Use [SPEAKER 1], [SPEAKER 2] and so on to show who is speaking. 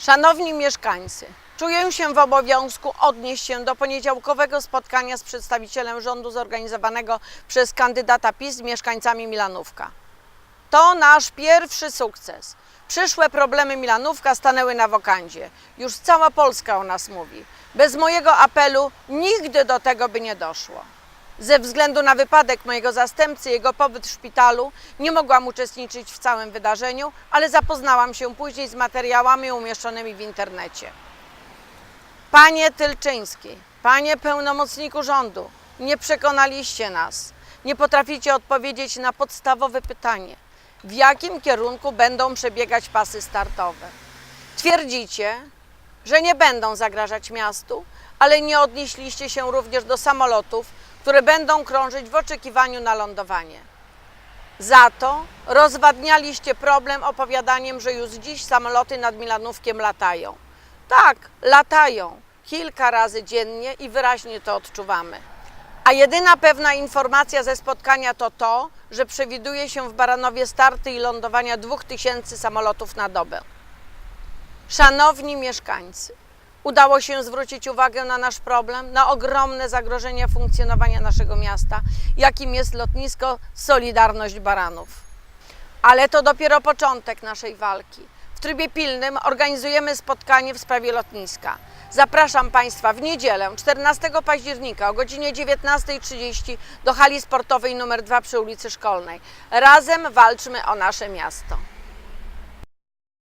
[SPEAKER 1] Szanowni mieszkańcy, czuję się w obowiązku odnieść się do poniedziałkowego spotkania z przedstawicielem rządu zorganizowanego przez kandydata PiS z mieszkańcami Milanówka. To nasz pierwszy sukces. Przyszłe problemy Milanówka stanęły na wokandzie. Już cała Polska o nas mówi. Bez mojego apelu nigdy do tego by nie doszło. Ze względu na wypadek mojego zastępcy, jego pobyt w szpitalu, nie mogłam uczestniczyć w całym wydarzeniu, ale zapoznałam się później z materiałami umieszczonymi w internecie. Panie Tylczyński, panie pełnomocniku rządu, nie przekonaliście nas. Nie potraficie odpowiedzieć na podstawowe pytanie: w jakim kierunku będą przebiegać pasy startowe? Twierdzicie, że nie będą zagrażać miastu, ale nie odnieśliście się również do samolotów, które będą krążyć w oczekiwaniu na lądowanie. Za to rozwadnialiście problem opowiadaniem, że już dziś samoloty nad Milanówkiem latają. Tak, latają kilka razy dziennie i wyraźnie to odczuwamy. A jedyna pewna informacja ze spotkania to to, że przewiduje się w Baranowie starty i lądowania 2000 samolotów na dobę. Szanowni mieszkańcy, udało się zwrócić uwagę na nasz problem, na ogromne zagrożenie funkcjonowania naszego miasta, jakim jest lotnisko Solidarność Baranów. Ale to dopiero początek naszej walki. W trybie pilnym organizujemy spotkanie w sprawie lotniska. Zapraszam Państwa w niedzielę 14 października o godzinie 19.30 do hali sportowej nr 2 przy ulicy Szkolnej. Razem walczmy o nasze miasto.